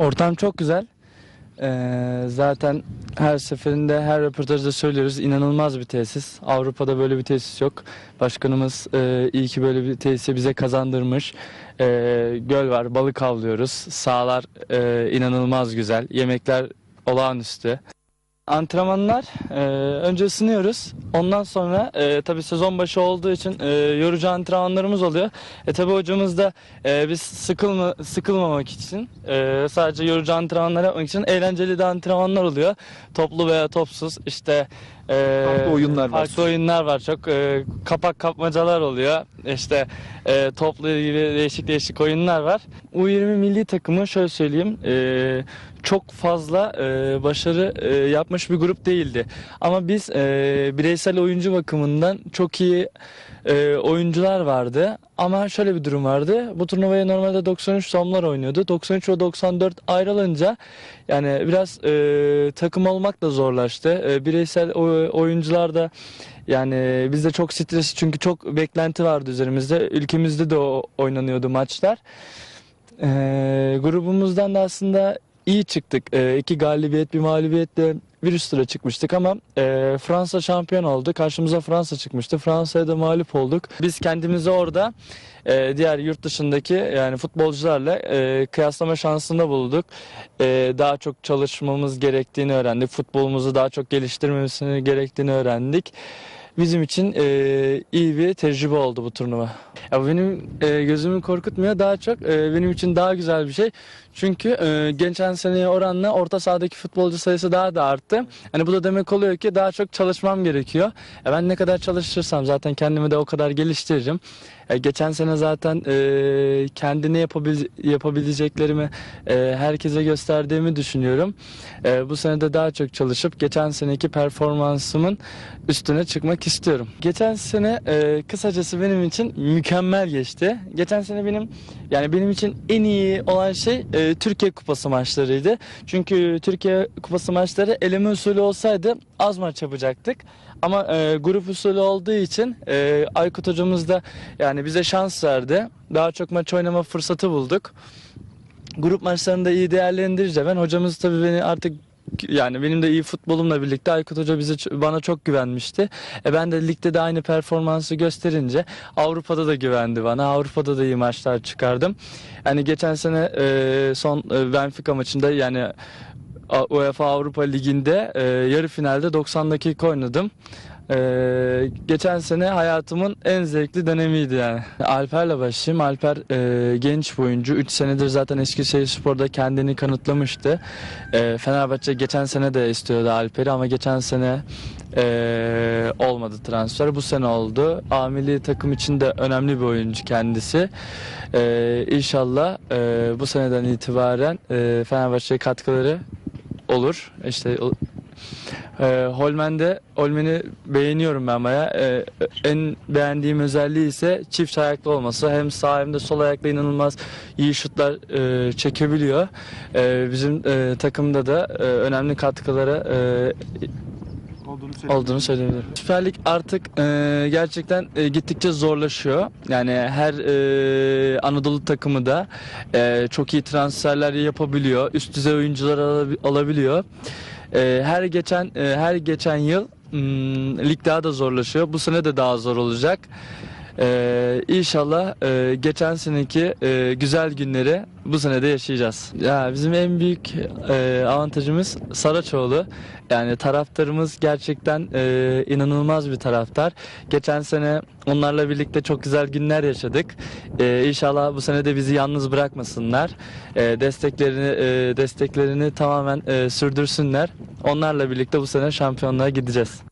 Ortam çok güzel. Ee, zaten her seferinde her röportajda söylüyoruz inanılmaz bir tesis. Avrupa'da böyle bir tesis yok. Başkanımız e, iyi ki böyle bir tesisi bize kazandırmış. Ee, göl var, balık avlıyoruz. Sahalar e, inanılmaz güzel. Yemekler olağanüstü. Antrenmanlar e, önce ısınıyoruz. Ondan sonra e, tabii sezon başı olduğu için e, yorucu antrenmanlarımız oluyor. E tabii hocamız da e, biz sıkılma, sıkılmamak için e, sadece yorucu antrenmanlar yapmak için eğlenceli de antrenmanlar oluyor. Toplu veya topsuz işte e, Farklı oyunlar var. Farklı oyunlar var çok. E, kapak kapmacalar oluyor. İşte e, toplu gibi değişik değişik oyunlar var. U20 milli takımı şöyle söyleyeyim. e, çok fazla e, başarı e, yapmış bir grup değildi. Ama biz e, bireysel oyuncu bakımından çok iyi e, oyuncular vardı. Ama şöyle bir durum vardı. Bu turnuvaya normalde 93 somlar oynuyordu. 93 ve 94 ayrılınca yani biraz e, takım olmak da zorlaştı. E, bireysel oyuncular da yani bizde çok stres çünkü çok beklenti vardı üzerimizde. Ülkemizde de oynanıyordu maçlar. E, grubumuzdan da aslında iyi çıktık. E, iki galibiyet bir mağlubiyetle bir üst tura çıkmıştık ama e, Fransa şampiyon oldu. Karşımıza Fransa çıkmıştı. Fransa'ya da mağlup olduk. Biz kendimizi orada e, diğer yurt dışındaki yani futbolcularla e, kıyaslama şansında bulduk. E, daha çok çalışmamız gerektiğini öğrendik. Futbolumuzu daha çok geliştirmemiz gerektiğini öğrendik. Bizim için e, iyi bir tecrübe oldu bu turnuva. Ya benim e, gözümü korkutmuyor daha çok e, benim için daha güzel bir şey. Çünkü e, geçen seneye oranla orta sahadaki futbolcu sayısı daha da arttı. Hani bu da demek oluyor ki daha çok çalışmam gerekiyor. E, ben ne kadar çalışırsam zaten kendimi de o kadar geliştiririm. E, geçen sene zaten e, kendine yapabil, yapabileceklerimi e, herkese gösterdiğimi düşünüyorum. E, bu sene de daha çok çalışıp geçen seneki performansımın üstüne çıkmak istiyorum. Geçen sene e, kısacası benim için mükemmel geçti. Geçen sene benim yani benim için en iyi olan şey e, Türkiye Kupası maçlarıydı. Çünkü Türkiye Kupası maçları eleme usulü olsaydı az maç yapacaktık. Ama e, grup usulü olduğu için e, Aykut hocamız da yani bize şans verdi. Daha çok maç oynama fırsatı bulduk. Grup maçlarını da iyi değerlendirince ben hocamız tabii beni artık yani benim de iyi futbolumla birlikte Aykut Hoca bize bana çok güvenmişti. E ben de ligde de aynı performansı gösterince Avrupa'da da güvendi bana. Avrupa'da da iyi maçlar çıkardım. Yani geçen sene e, son e, Benfica maçında yani UEFA Avrupa Ligi'nde e, yarı finalde 90 dakika oynadım. E, geçen sene hayatımın en zevkli dönemiydi yani. Alper'le başlayayım. Alper e, genç oyuncu. 3 senedir zaten Eskişehirspor'da kendini kanıtlamıştı. E, Fenerbahçe geçen sene de istiyordu Alper'i ama geçen sene e, olmadı transfer. Bu sene oldu. A milli takım için de önemli bir oyuncu kendisi. E, inşallah e, bu seneden itibaren e, Fenerbahçe'ye katkıları olur. İşte e, Holmen'de Holmen'i beğeniyorum ben baya. E, en beğendiğim özelliği ise çift ayaklı olması. Hem sağ hem de sol ayakla inanılmaz iyi şutlar e, çekebiliyor. E, bizim e, takımda da e, önemli katkılara e, olduğunu söyleyebilirim. Süper Lig artık e, gerçekten e, gittikçe zorlaşıyor. Yani her e, Anadolu takımı da e, çok iyi transferler yapabiliyor. Üst düzey oyuncular alabi- alabiliyor. E, her geçen e, her geçen yıl mm, lig daha da zorlaşıyor. Bu sene de daha zor olacak. Ee, inşallah e, geçen seneki e, güzel günleri bu sene de yaşayacağız. Ya bizim en büyük e, avantajımız Saraçoğlu. Yani taraftarımız gerçekten e, inanılmaz bir taraftar. Geçen sene onlarla birlikte çok güzel günler yaşadık. E, inşallah bu sene de bizi yalnız bırakmasınlar. E, desteklerini e, desteklerini tamamen e, sürdürsünler. Onlarla birlikte bu sene şampiyonluğa gideceğiz.